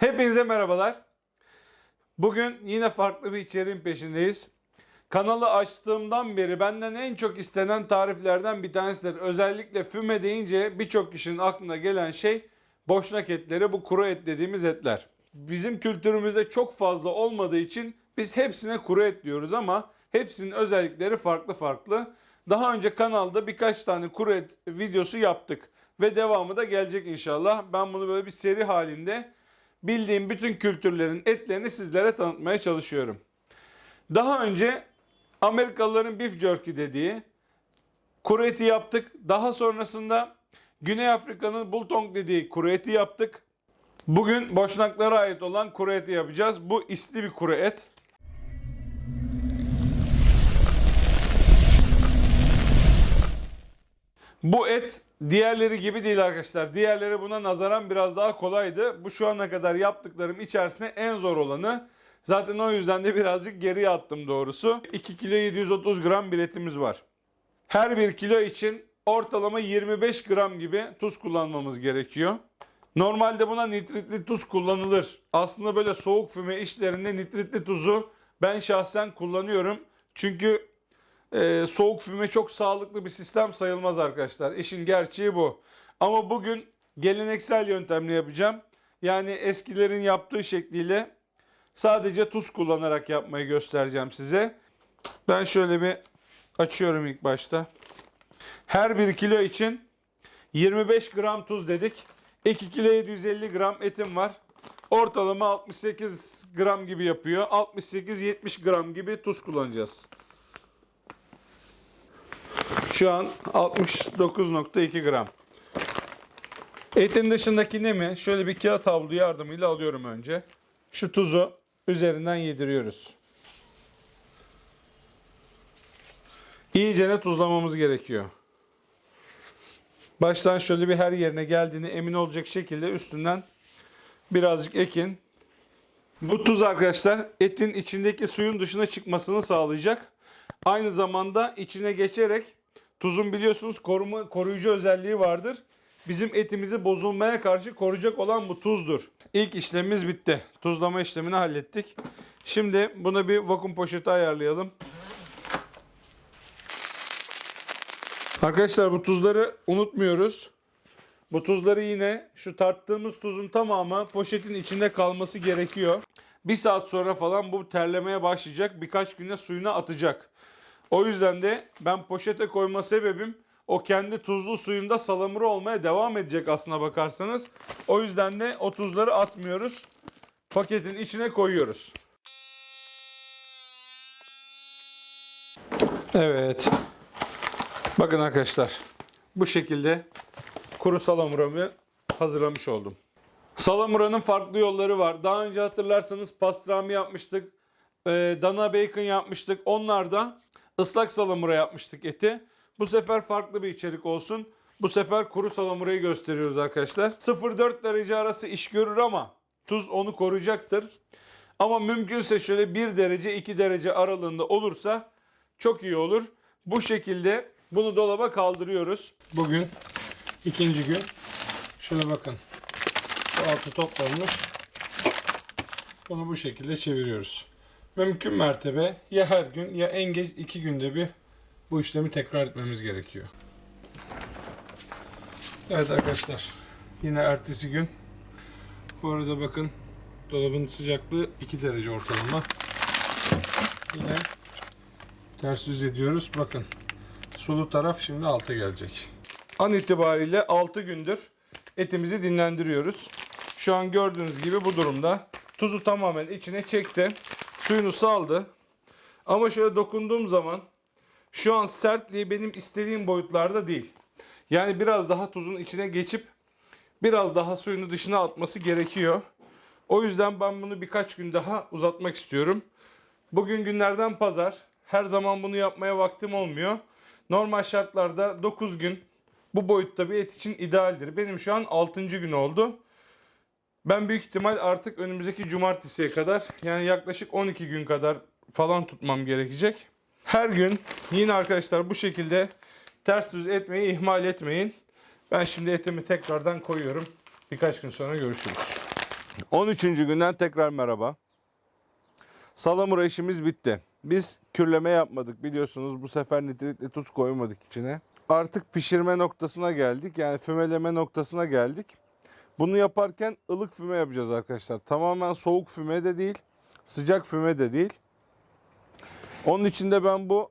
Hepinize merhabalar. Bugün yine farklı bir içeriğin peşindeyiz. Kanalı açtığımdan beri benden en çok istenen tariflerden bir tanesidir. Özellikle füme deyince birçok kişinin aklına gelen şey boşnak etleri, bu kuru et dediğimiz etler. Bizim kültürümüzde çok fazla olmadığı için biz hepsine kuru et diyoruz ama hepsinin özellikleri farklı farklı. Daha önce kanalda birkaç tane kuru et videosu yaptık ve devamı da gelecek inşallah. Ben bunu böyle bir seri halinde bildiğim bütün kültürlerin etlerini sizlere tanıtmaya çalışıyorum. Daha önce Amerikalıların beef jerky dediği kuru eti yaptık. Daha sonrasında Güney Afrika'nın bultong dediği kuru eti yaptık. Bugün boşnaklara ait olan kuru eti yapacağız. Bu isli bir kuru et. Bu et diğerleri gibi değil arkadaşlar. Diğerleri buna nazaran biraz daha kolaydı. Bu şu ana kadar yaptıklarım içerisinde en zor olanı. Zaten o yüzden de birazcık geriye attım doğrusu. 2 kilo 730 gram bir etimiz var. Her bir kilo için ortalama 25 gram gibi tuz kullanmamız gerekiyor. Normalde buna nitritli tuz kullanılır. Aslında böyle soğuk füme işlerinde nitritli tuzu ben şahsen kullanıyorum. Çünkü e, soğuk füme çok sağlıklı bir sistem sayılmaz arkadaşlar. İşin gerçeği bu. Ama bugün geleneksel yöntemle yapacağım. Yani eskilerin yaptığı şekliyle sadece tuz kullanarak yapmayı göstereceğim size. Ben şöyle bir açıyorum ilk başta. Her bir kilo için 25 gram tuz dedik. 2 kilo 750 gram etim var. Ortalama 68 gram gibi yapıyor. 68-70 gram gibi tuz kullanacağız. Şu an 69.2 gram. Etin dışındaki nemi şöyle bir kağıt havlu yardımıyla alıyorum önce. Şu tuzu üzerinden yediriyoruz. İyicene tuzlamamız gerekiyor. Baştan şöyle bir her yerine geldiğini emin olacak şekilde üstünden birazcık ekin. Bu tuz arkadaşlar etin içindeki suyun dışına çıkmasını sağlayacak. Aynı zamanda içine geçerek tuzun biliyorsunuz koruma, koruyucu özelliği vardır. Bizim etimizi bozulmaya karşı koruyacak olan bu tuzdur. İlk işlemimiz bitti. Tuzlama işlemini hallettik. Şimdi buna bir vakum poşeti ayarlayalım. Arkadaşlar bu tuzları unutmuyoruz. Bu tuzları yine şu tarttığımız tuzun tamamı poşetin içinde kalması gerekiyor. Bir saat sonra falan bu terlemeye başlayacak. Birkaç güne suyuna atacak. O yüzden de ben poşete koyma sebebim o kendi tuzlu suyunda salamura olmaya devam edecek aslına bakarsanız. O yüzden de o tuzları atmıyoruz. Paketin içine koyuyoruz. Evet. Bakın arkadaşlar. Bu şekilde kuru salamuramı hazırlamış oldum. Salamuranın farklı yolları var. Daha önce hatırlarsanız pastrami yapmıştık. dana bacon yapmıştık. Onlarda ıslak salamura yapmıştık eti. Bu sefer farklı bir içerik olsun. Bu sefer kuru salamurayı gösteriyoruz arkadaşlar. 0-4 derece arası iş görür ama tuz onu koruyacaktır. Ama mümkünse şöyle 1 derece 2 derece aralığında olursa çok iyi olur. Bu şekilde bunu dolaba kaldırıyoruz. Bugün ikinci gün. Şöyle bakın. Bu altı toplanmış. Bunu bu şekilde çeviriyoruz. Mümkün mertebe ya her gün ya en geç iki günde bir bu işlemi tekrar etmemiz gerekiyor. Evet arkadaşlar. Yine ertesi gün. Bu arada bakın dolabın sıcaklığı 2 derece ortalama. Yine ters düz ediyoruz. Bakın sulu taraf şimdi alta gelecek. An itibariyle 6 gündür etimizi dinlendiriyoruz. Şu an gördüğünüz gibi bu durumda. Tuzu tamamen içine çekti. Suyunu saldı. Ama şöyle dokunduğum zaman şu an sertliği benim istediğim boyutlarda değil. Yani biraz daha tuzun içine geçip biraz daha suyunu dışına atması gerekiyor. O yüzden ben bunu birkaç gün daha uzatmak istiyorum. Bugün günlerden pazar. Her zaman bunu yapmaya vaktim olmuyor. Normal şartlarda 9 gün bu boyutta bir et için idealdir. Benim şu an 6. gün oldu. Ben büyük ihtimal artık önümüzdeki cumartesiye kadar yani yaklaşık 12 gün kadar falan tutmam gerekecek. Her gün yine arkadaşlar bu şekilde ters düz etmeyi ihmal etmeyin. Ben şimdi etimi tekrardan koyuyorum. Birkaç gün sonra görüşürüz. 13. günden tekrar merhaba. Salamura işimiz bitti. Biz kürleme yapmadık biliyorsunuz. Bu sefer nitritli tuz koymadık içine. Artık pişirme noktasına geldik. Yani fümeleme noktasına geldik. Bunu yaparken ılık füme yapacağız arkadaşlar. Tamamen soğuk füme de değil, sıcak füme de değil. Onun için de ben bu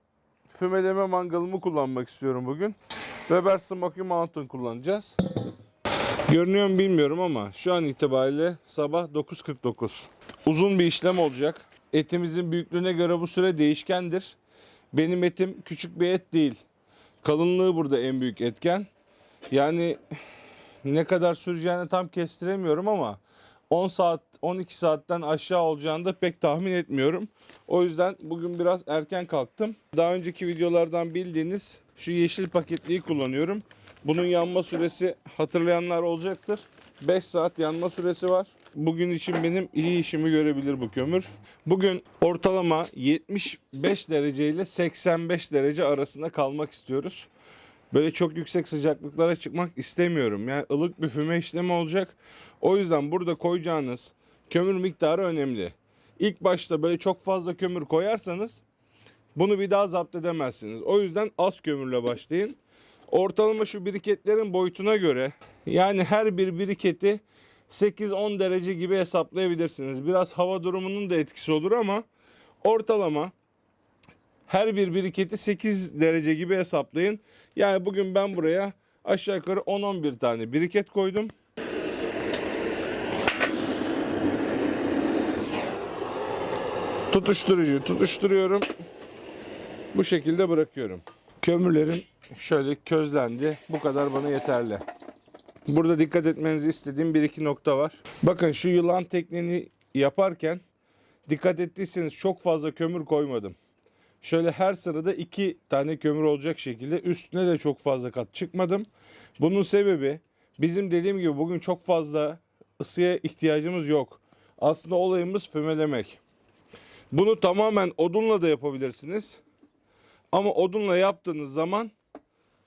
fümeleme mangalımı kullanmak istiyorum bugün. Weber Smoky Mountain kullanacağız. Görünüyor mu bilmiyorum ama şu an itibariyle sabah 9.49. Uzun bir işlem olacak. Etimizin büyüklüğüne göre bu süre değişkendir. Benim etim küçük bir et değil. Kalınlığı burada en büyük etken. Yani ne kadar süreceğini tam kestiremiyorum ama 10 saat 12 saatten aşağı olacağını da pek tahmin etmiyorum. O yüzden bugün biraz erken kalktım. Daha önceki videolardan bildiğiniz şu yeşil paketliği kullanıyorum. Bunun yanma süresi hatırlayanlar olacaktır. 5 saat yanma süresi var. Bugün için benim iyi işimi görebilir bu kömür. Bugün ortalama 75 derece ile 85 derece arasında kalmak istiyoruz. Böyle çok yüksek sıcaklıklara çıkmak istemiyorum. Yani ılık bir füme işlemi olacak. O yüzden burada koyacağınız kömür miktarı önemli. İlk başta böyle çok fazla kömür koyarsanız bunu bir daha zapt edemezsiniz. O yüzden az kömürle başlayın. Ortalama şu biriketlerin boyutuna göre yani her bir biriketi 8-10 derece gibi hesaplayabilirsiniz. Biraz hava durumunun da etkisi olur ama ortalama her bir biriketi 8 derece gibi hesaplayın. Yani bugün ben buraya aşağı yukarı 10-11 tane biriket koydum. Tutuşturucu tutuşturuyorum. Bu şekilde bırakıyorum. Kömürlerin şöyle közlendi. Bu kadar bana yeterli. Burada dikkat etmenizi istediğim bir iki nokta var. Bakın şu yılan tekniğini yaparken dikkat ettiyseniz çok fazla kömür koymadım. Şöyle her sırada iki tane kömür olacak şekilde üstüne de çok fazla kat çıkmadım. Bunun sebebi bizim dediğim gibi bugün çok fazla ısıya ihtiyacımız yok. Aslında olayımız fümelemek. Bunu tamamen odunla da yapabilirsiniz. Ama odunla yaptığınız zaman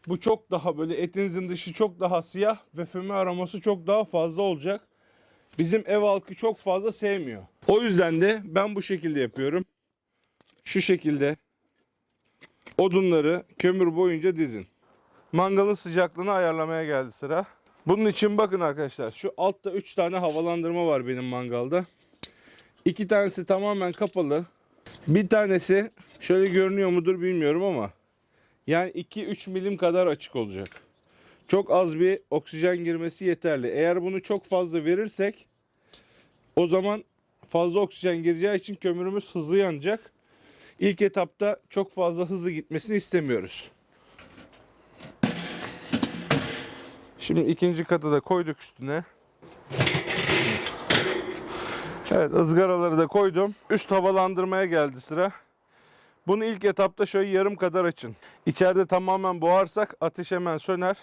bu çok daha böyle etinizin dışı çok daha siyah ve füme aroması çok daha fazla olacak. Bizim ev halkı çok fazla sevmiyor. O yüzden de ben bu şekilde yapıyorum. Şu şekilde odunları kömür boyunca dizin. Mangalın sıcaklığını ayarlamaya geldi sıra. Bunun için bakın arkadaşlar şu altta 3 tane havalandırma var benim mangalda. İki tanesi tamamen kapalı. Bir tanesi şöyle görünüyor mudur bilmiyorum ama yani 2-3 milim kadar açık olacak. Çok az bir oksijen girmesi yeterli. Eğer bunu çok fazla verirsek o zaman fazla oksijen gireceği için kömürümüz hızlı yanacak. İlk etapta çok fazla hızlı gitmesini istemiyoruz. Şimdi ikinci katı da koyduk üstüne. Evet ızgaraları da koydum. Üst havalandırmaya geldi sıra. Bunu ilk etapta şöyle yarım kadar açın. İçeride tamamen boğarsak ateş hemen söner.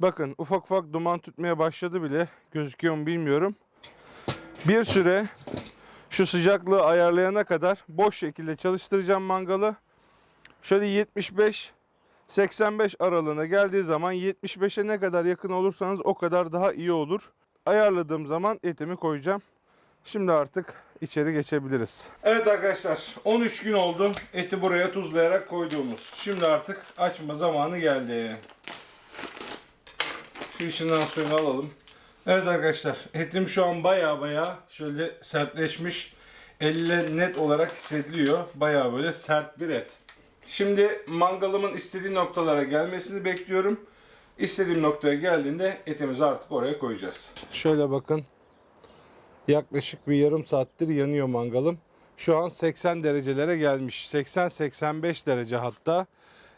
Bakın ufak ufak duman tütmeye başladı bile. Gözüküyor mu bilmiyorum. Bir süre şu sıcaklığı ayarlayana kadar boş şekilde çalıştıracağım mangalı. Şöyle 75 85 aralığına geldiği zaman 75'e ne kadar yakın olursanız o kadar daha iyi olur. Ayarladığım zaman etimi koyacağım. Şimdi artık içeri geçebiliriz. Evet arkadaşlar 13 gün oldu eti buraya tuzlayarak koyduğumuz. Şimdi artık açma zamanı geldi. Şu içinden suyunu alalım. Evet arkadaşlar etim şu an baya baya şöyle sertleşmiş. Elle net olarak hissediliyor. Baya böyle sert bir et. Şimdi mangalımın istediği noktalara gelmesini bekliyorum. İstediğim noktaya geldiğinde etimizi artık oraya koyacağız. Şöyle bakın. Yaklaşık bir yarım saattir yanıyor mangalım. Şu an 80 derecelere gelmiş. 80-85 derece hatta.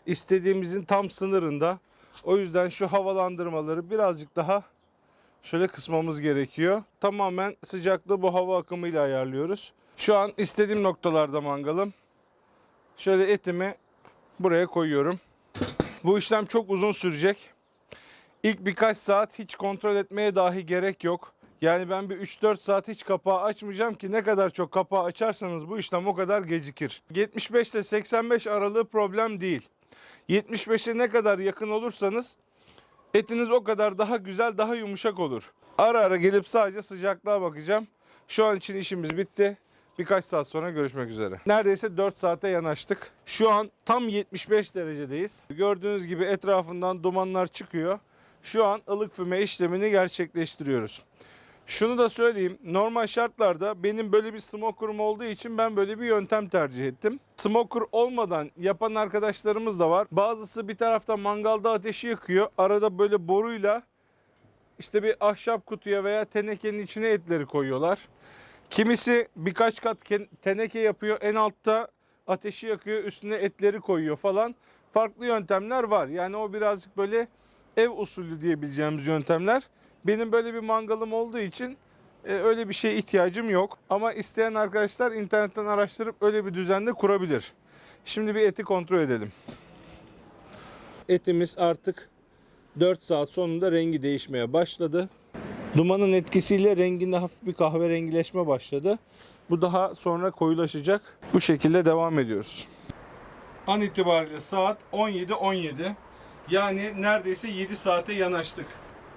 İstediğimizin tam sınırında. O yüzden şu havalandırmaları birazcık daha şöyle kısmamız gerekiyor. Tamamen sıcaklığı bu hava akımıyla ayarlıyoruz. Şu an istediğim noktalarda mangalım. Şöyle etimi buraya koyuyorum. Bu işlem çok uzun sürecek. İlk birkaç saat hiç kontrol etmeye dahi gerek yok. Yani ben bir 3-4 saat hiç kapağı açmayacağım ki ne kadar çok kapağı açarsanız bu işlem o kadar gecikir. 75 ile 85 aralığı problem değil. 75'e ne kadar yakın olursanız Etiniz o kadar daha güzel, daha yumuşak olur. Ara ara gelip sadece sıcaklığa bakacağım. Şu an için işimiz bitti. Birkaç saat sonra görüşmek üzere. Neredeyse 4 saate yanaştık. Şu an tam 75 derecedeyiz. Gördüğünüz gibi etrafından dumanlar çıkıyor. Şu an ılık füme işlemini gerçekleştiriyoruz. Şunu da söyleyeyim. Normal şartlarda benim böyle bir smoker'ım olduğu için ben böyle bir yöntem tercih ettim. Smoker olmadan yapan arkadaşlarımız da var. Bazısı bir tarafta mangalda ateşi yakıyor. Arada böyle boruyla işte bir ahşap kutuya veya tenekenin içine etleri koyuyorlar. Kimisi birkaç kat teneke yapıyor. En altta ateşi yakıyor. Üstüne etleri koyuyor falan. Farklı yöntemler var. Yani o birazcık böyle ev usulü diyebileceğimiz yöntemler. Benim böyle bir mangalım olduğu için e, öyle bir şeye ihtiyacım yok. Ama isteyen arkadaşlar internetten araştırıp öyle bir düzende kurabilir. Şimdi bir eti kontrol edelim. Etimiz artık 4 saat sonunda rengi değişmeye başladı. Dumanın etkisiyle renginde hafif bir kahverengileşme başladı. Bu daha sonra koyulaşacak. Bu şekilde devam ediyoruz. An itibariyle saat 17.17. Yani neredeyse 7 saate yanaştık.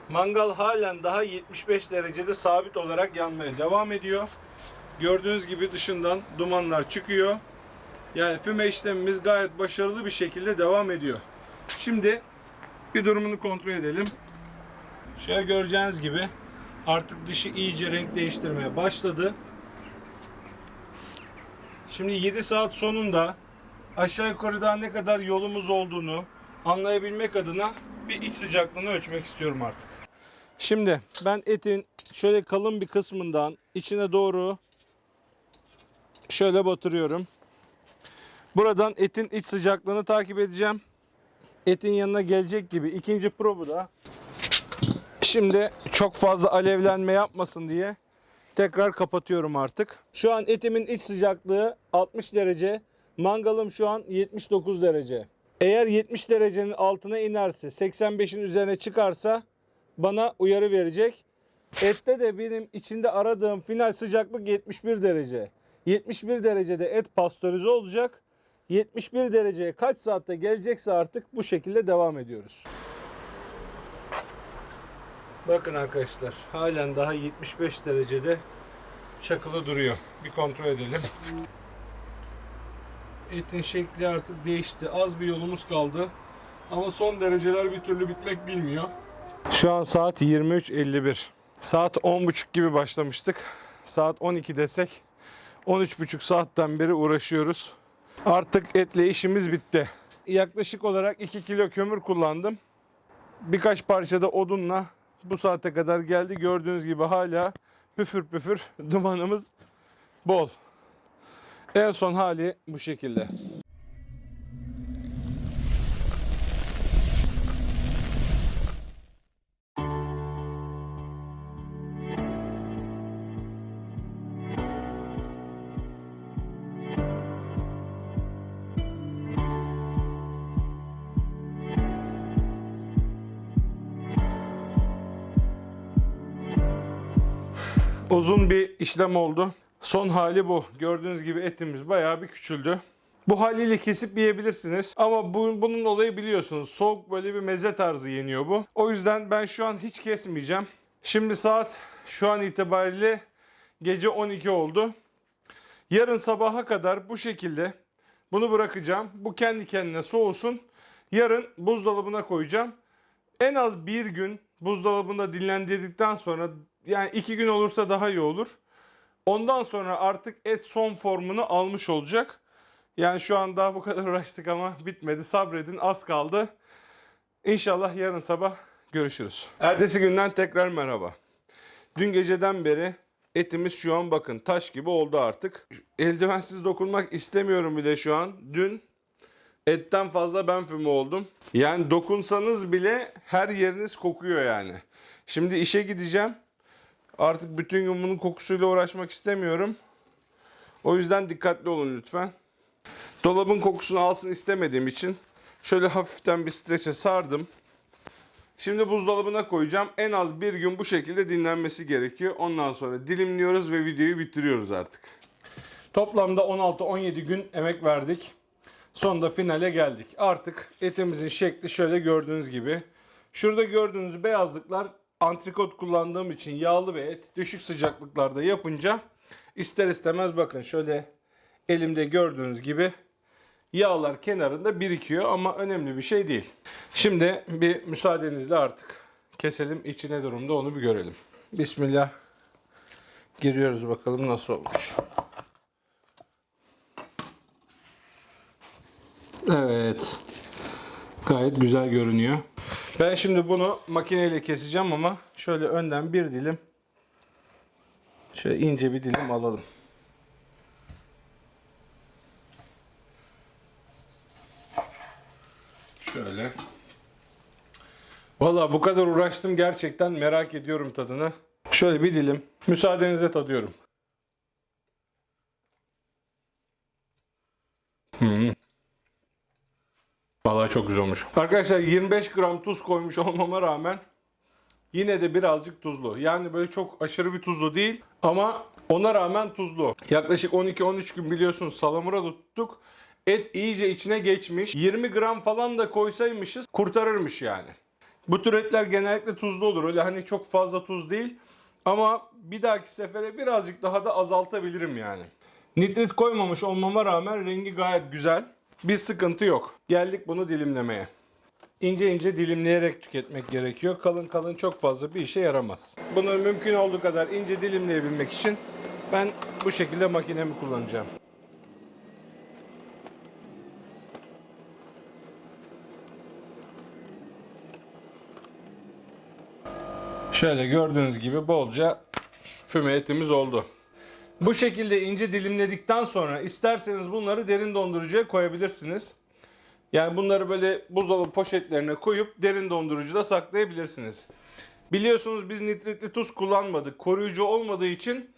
Mangal halen daha 75 derecede sabit olarak yanmaya devam ediyor. Gördüğünüz gibi dışından dumanlar çıkıyor. Yani füme işlemimiz gayet başarılı bir şekilde devam ediyor. Şimdi bir durumunu kontrol edelim. Şöyle göreceğiniz gibi artık dışı iyice renk değiştirmeye başladı. Şimdi 7 saat sonunda aşağı yukarı daha ne kadar yolumuz olduğunu anlayabilmek adına bir iç sıcaklığını ölçmek istiyorum artık. Şimdi ben etin şöyle kalın bir kısmından içine doğru şöyle batırıyorum. Buradan etin iç sıcaklığını takip edeceğim. Etin yanına gelecek gibi ikinci probu da Şimdi çok fazla alevlenme yapmasın diye tekrar kapatıyorum artık. Şu an etimin iç sıcaklığı 60 derece. Mangalım şu an 79 derece. Eğer 70 derecenin altına inerse 85'in üzerine çıkarsa bana uyarı verecek. Ette de benim içinde aradığım final sıcaklık 71 derece. 71 derecede et pastörize olacak. 71 dereceye kaç saatte gelecekse artık bu şekilde devam ediyoruz. Bakın arkadaşlar halen daha 75 derecede çakılı duruyor. Bir kontrol edelim. Etin şekli artık değişti. Az bir yolumuz kaldı. Ama son dereceler bir türlü bitmek bilmiyor. Şu an saat 23.51. Saat 10.30 gibi başlamıştık. Saat 12 desek 13.5 saatten beri uğraşıyoruz. Artık etle işimiz bitti. Yaklaşık olarak 2 kilo kömür kullandım. Birkaç parçada odunla bu saate kadar geldi. Gördüğünüz gibi hala püfür püfür dumanımız bol. En son hali bu şekilde. Uzun bir işlem oldu. Son hali bu. Gördüğünüz gibi etimiz bayağı bir küçüldü. Bu haliyle kesip yiyebilirsiniz. Ama bu, bunun olayı biliyorsunuz. Soğuk böyle bir meze tarzı yeniyor bu. O yüzden ben şu an hiç kesmeyeceğim. Şimdi saat şu an itibariyle gece 12 oldu. Yarın sabaha kadar bu şekilde bunu bırakacağım. Bu kendi kendine soğusun. Yarın buzdolabına koyacağım. En az bir gün buzdolabında dinlendirdikten sonra yani iki gün olursa daha iyi olur. Ondan sonra artık et son formunu almış olacak. Yani şu an daha bu kadar uğraştık ama bitmedi. Sabredin az kaldı. İnşallah yarın sabah görüşürüz. Ertesi günden tekrar merhaba. Dün geceden beri etimiz şu an bakın taş gibi oldu artık. Eldivensiz dokunmak istemiyorum bile şu an. Dün etten fazla ben füme oldum. Yani dokunsanız bile her yeriniz kokuyor yani. Şimdi işe gideceğim. Artık bütün gün bunun kokusuyla uğraşmak istemiyorum. O yüzden dikkatli olun lütfen. Dolabın kokusunu alsın istemediğim için şöyle hafiften bir streçe sardım. Şimdi buzdolabına koyacağım. En az bir gün bu şekilde dinlenmesi gerekiyor. Ondan sonra dilimliyoruz ve videoyu bitiriyoruz artık. Toplamda 16-17 gün emek verdik. Sonunda finale geldik. Artık etimizin şekli şöyle gördüğünüz gibi Şurada gördüğünüz beyazlıklar antrikot kullandığım için yağlı bir et. Düşük sıcaklıklarda yapınca ister istemez bakın şöyle elimde gördüğünüz gibi yağlar kenarında birikiyor ama önemli bir şey değil. Şimdi bir müsaadenizle artık keselim içine durumda onu bir görelim. Bismillah. Giriyoruz bakalım nasıl olmuş. Evet. Gayet güzel görünüyor. Ben şimdi bunu makineyle keseceğim ama şöyle önden bir dilim şöyle ince bir dilim alalım. Şöyle. Valla bu kadar uğraştım gerçekten merak ediyorum tadını. Şöyle bir dilim. Müsaadenizle tadıyorum. Hmm. Vallahi çok güzel olmuş. Arkadaşlar 25 gram tuz koymuş olmama rağmen yine de birazcık tuzlu. Yani böyle çok aşırı bir tuzlu değil ama ona rağmen tuzlu. Yaklaşık 12-13 gün biliyorsunuz salamura tuttuk. Et iyice içine geçmiş. 20 gram falan da koysaymışız kurtarırmış yani. Bu tür etler genellikle tuzlu olur. Öyle hani çok fazla tuz değil. Ama bir dahaki sefere birazcık daha da azaltabilirim yani. Nitrit koymamış olmama rağmen rengi gayet güzel. Bir sıkıntı yok. Geldik bunu dilimlemeye. İnce ince dilimleyerek tüketmek gerekiyor. Kalın kalın çok fazla bir işe yaramaz. Bunu mümkün olduğu kadar ince dilimleyebilmek için ben bu şekilde makinemi kullanacağım. Şöyle gördüğünüz gibi bolca füme etimiz oldu. Bu şekilde ince dilimledikten sonra isterseniz bunları derin dondurucuya koyabilirsiniz. Yani bunları böyle buzdolabı poşetlerine koyup derin dondurucuda saklayabilirsiniz. Biliyorsunuz biz nitritli tuz kullanmadık. Koruyucu olmadığı için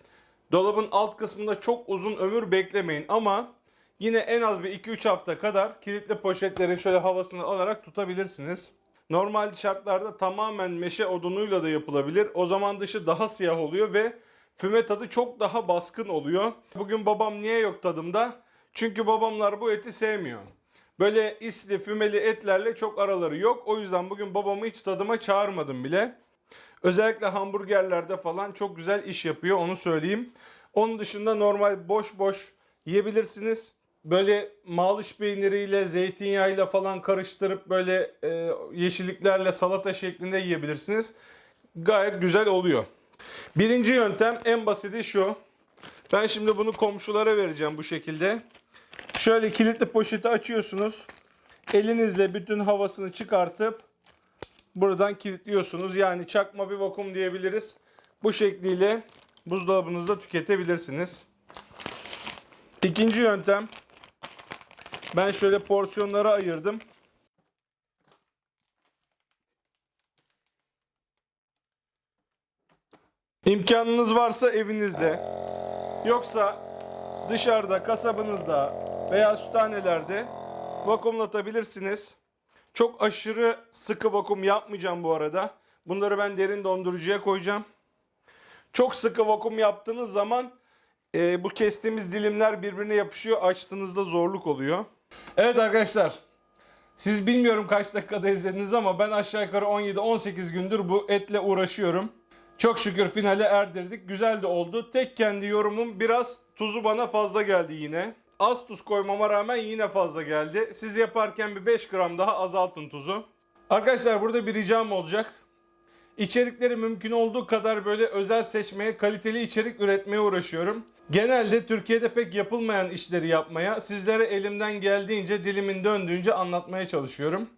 dolabın alt kısmında çok uzun ömür beklemeyin ama yine en az bir 2-3 hafta kadar kilitli poşetlerin şöyle havasını alarak tutabilirsiniz. Normal şartlarda tamamen meşe odunuyla da yapılabilir. O zaman dışı daha siyah oluyor ve füme tadı çok daha baskın oluyor. Bugün babam niye yok tadımda? Çünkü babamlar bu eti sevmiyor. Böyle isli fümeli etlerle çok araları yok. O yüzden bugün babamı hiç tadıma çağırmadım bile. Özellikle hamburgerlerde falan çok güzel iş yapıyor onu söyleyeyim. Onun dışında normal boş boş yiyebilirsiniz. Böyle malış peyniriyle, zeytinyağıyla falan karıştırıp böyle e, yeşilliklerle salata şeklinde yiyebilirsiniz. Gayet güzel oluyor. Birinci yöntem en basiti şu. Ben şimdi bunu komşulara vereceğim bu şekilde. Şöyle kilitli poşeti açıyorsunuz. Elinizle bütün havasını çıkartıp buradan kilitliyorsunuz. Yani çakma bir vakum diyebiliriz. Bu şekliyle buzdolabınızda tüketebilirsiniz. İkinci yöntem. Ben şöyle porsiyonlara ayırdım. İmkanınız varsa evinizde. Yoksa dışarıda, kasabınızda veya süthanelerde vakumlatabilirsiniz. Çok aşırı sıkı vakum yapmayacağım bu arada. Bunları ben derin dondurucuya koyacağım. Çok sıkı vakum yaptığınız zaman e, bu kestiğimiz dilimler birbirine yapışıyor. Açtığınızda zorluk oluyor. Evet arkadaşlar. Siz bilmiyorum kaç dakikada izlediniz ama ben aşağı yukarı 17-18 gündür bu etle uğraşıyorum. Çok şükür finale erdirdik. Güzel de oldu. Tek kendi yorumum biraz tuzu bana fazla geldi yine. Az tuz koymama rağmen yine fazla geldi. Siz yaparken bir 5 gram daha azaltın tuzu. Arkadaşlar burada bir ricam olacak. İçerikleri mümkün olduğu kadar böyle özel seçmeye, kaliteli içerik üretmeye uğraşıyorum. Genelde Türkiye'de pek yapılmayan işleri yapmaya, sizlere elimden geldiğince, dilimin döndüğünce anlatmaya çalışıyorum.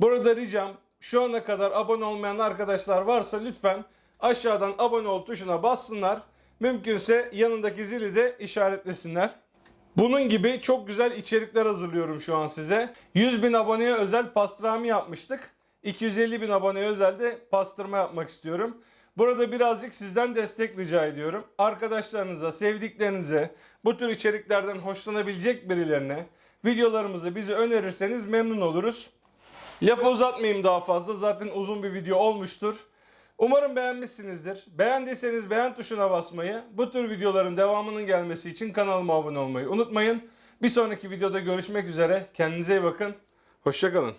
Burada ricam şu ana kadar abone olmayan arkadaşlar varsa lütfen aşağıdan abone ol tuşuna bassınlar. Mümkünse yanındaki zili de işaretlesinler. Bunun gibi çok güzel içerikler hazırlıyorum şu an size. 100 bin aboneye özel pastrami yapmıştık. 250 bin aboneye özel de pastırma yapmak istiyorum. Burada birazcık sizden destek rica ediyorum. Arkadaşlarınıza, sevdiklerinize, bu tür içeriklerden hoşlanabilecek birilerine videolarımızı bizi önerirseniz memnun oluruz. Lafı uzatmayayım daha fazla. Zaten uzun bir video olmuştur. Umarım beğenmişsinizdir. Beğendiyseniz beğen tuşuna basmayı, bu tür videoların devamının gelmesi için kanalıma abone olmayı unutmayın. Bir sonraki videoda görüşmek üzere. Kendinize iyi bakın. Hoşçakalın.